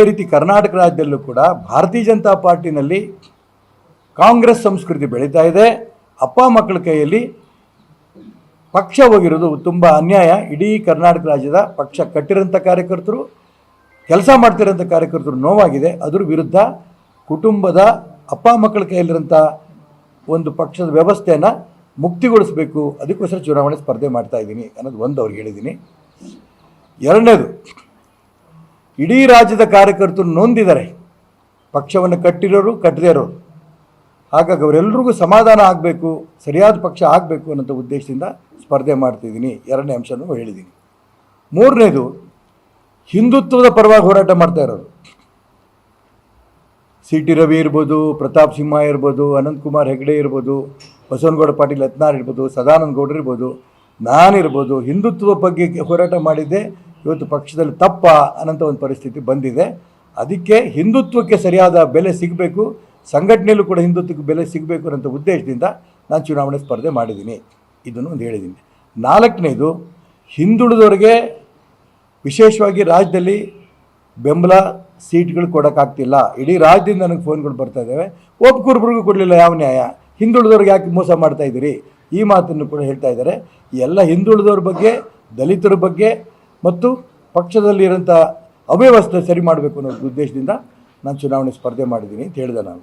ಅದೇ ರೀತಿ ಕರ್ನಾಟಕ ರಾಜ್ಯದಲ್ಲೂ ಕೂಡ ಭಾರತೀಯ ಜನತಾ ಪಾರ್ಟಿನಲ್ಲಿ ಕಾಂಗ್ರೆಸ್ ಸಂಸ್ಕೃತಿ ಬೆಳೀತಾ ಇದೆ. ಅಪ್ಪ ಮಕ್ಕಳ ಕೈಯಲ್ಲಿ ಪಕ್ಷ ಹೋಗಿರೋದು ತುಂಬ ಅನ್ಯಾಯ. ಇಡೀ ಕರ್ನಾಟಕ ರಾಜ್ಯದ ಪಕ್ಷ ಕಟ್ಟಿರೋಂಥ ಕಾರ್ಯಕರ್ತರು, ಕೆಲಸ ಮಾಡ್ತಿರೋಂಥ ಕಾರ್ಯಕರ್ತರು ನೋವಾಗಿದೆ. ಅದ್ರ ವಿರುದ್ಧ ಕುಟುಂಬದ ಅಪ್ಪ ಮಕ್ಕಳ ಕೈಯಲ್ಲಿರೋಂಥ ಒಂದು ಪಕ್ಷದ ವ್ಯವಸ್ಥೆಯನ್ನು ಮುಕ್ತಿಗೊಳಿಸಬೇಕು. ಅದಕ್ಕೋಸ್ಕರ ಚುನಾವಣೆ ಸ್ಪರ್ಧೆ ಮಾಡ್ತಾ ಇದ್ದೀನಿ ಅನ್ನೋದು ಒಂದು ಅವ್ರಿಗೆ ಹೇಳಿದ್ದೀನಿ. ಎರಡನೇದು ಇಡೀ ರಾಜ್ಯದ ಕಾರ್ಯಕರ್ತರು ನೊಂದಿದ್ದಾರೆ. ಪಕ್ಷವನ್ನು ಕಟ್ಟಿರೋರು ಕಟ್ಟದೇ ಇರೋರು. ಹಾಗಾಗಿ ಅವರೆಲ್ಲರಿಗೂ ಸಮಾಧಾನ ಆಗಬೇಕು, ಸರಿಯಾದ ಪಕ್ಷ ಆಗಬೇಕು ಅನ್ನೋಂಥ ಉದ್ದೇಶದಿಂದ ಸ್ಪರ್ಧೆ ಮಾಡ್ತಿದ್ದೀನಿ. ಎರಡನೇ ಅಂಶನೂ ಹೇಳಿದ್ದೀನಿ. ಮೂರನೇದು, ಹಿಂದುತ್ವದ ಪರವಾಗಿ ಹೋರಾಟ ಮಾಡ್ತಾ ಇರೋರು. ಸಿ ಟಿ ರವಿ ಇರ್ಬೋದು, ಪ್ರತಾಪ್ ಸಿಂಹ ಇರ್ಬೋದು ಅನಂತಕುಮಾರ್ ಹೆಗಡೆ ಇರ್ಬೋದು, ಬಸವನಗೌಡ ಪಾಟೀಲ್ ಯತ್ನಾರ್ ಇರ್ಬೋದು, ಸದಾನಂದ ಗೌಡ್ರು ಇರ್ಬೋದು ನಾನಿರ್ಬೋದು ಹಿಂದುತ್ವದ ಬಗ್ಗೆ ಹೋರಾಟ ಮಾಡಿದ್ದೆ ಇವತ್ತು ಪಕ್ಷದಲ್ಲಿ ತಪ್ಪ ಅನ್ನೋಂಥ ಒಂದು ಪರಿಸ್ಥಿತಿ ಬಂದಿದೆ. ಅದಕ್ಕೆ ಹಿಂದುತ್ವಕ್ಕೆ ಸರಿಯಾದ ಬೆಲೆ ಸಿಗಬೇಕು, ಸಂಘಟನೆಯಲ್ಲೂ ಕೂಡ ಹಿಂದುತ್ವಕ್ಕೆ ಬೆಲೆ ಸಿಗಬೇಕು ಅನ್ನೋಂಥ ಉದ್ದೇಶದಿಂದ ನಾನು ಚುನಾವಣೆ ಸ್ಪರ್ಧೆ ಮಾಡಿದ್ದೀನಿ. ಇದನ್ನು ಒಂದು ಹೇಳಿದ್ದೀನಿ. ನಾಲ್ಕನೇದು, ಹಿಂದುಳಿದವರಿಗೆ ವಿಶೇಷವಾಗಿ ರಾಜ್ಯದಲ್ಲಿ ಬೆಂಬಲ ಸೀಟ್ಗಳು ಕೊಡೋಕ್ಕಾಗ್ತಿಲ್ಲ. ಇಡೀ ರಾಜ್ಯದಿಂದ ನನಗೆ ಫೋನ್ಗಳು ಬರ್ತಾ ಇದ್ದಾವೆ. ಒಬ್ಬೊಬ್ಬರಿಗೂ ಕೊಡಲಿಲ್ಲ ಯಾವ ನ್ಯಾಯ? ಹಿಂದುಳಿದವ್ರಿಗೆ ಯಾಕೆ ಮೋಸ ಮಾಡ್ತಾ ಇದ್ದೀರಿ? ಈ ಮಾತನ್ನು ಕೂಡ ಹೇಳ್ತಾ ಇದ್ದಾರೆ. ಎಲ್ಲ ಹಿಂದುಳಿದವ್ರ ಬಗ್ಗೆ, ದಲಿತರ ಬಗ್ಗೆ ಮತ್ತು ಪಕ್ಷದಲ್ಲಿರುವಂಥ ಅವ್ಯವಸ್ಥೆ ಸರಿ ಮಾಡಬೇಕು ಅನ್ನೋ ಉದ್ದೇಶದಿಂದ ನಾನು ಚುನಾವಣೆ ಸ್ಪರ್ಧೆ ಮಾಡಿದ್ದೀನಿ ಅಂತ ಹೇಳಿದೆ ನಾನು.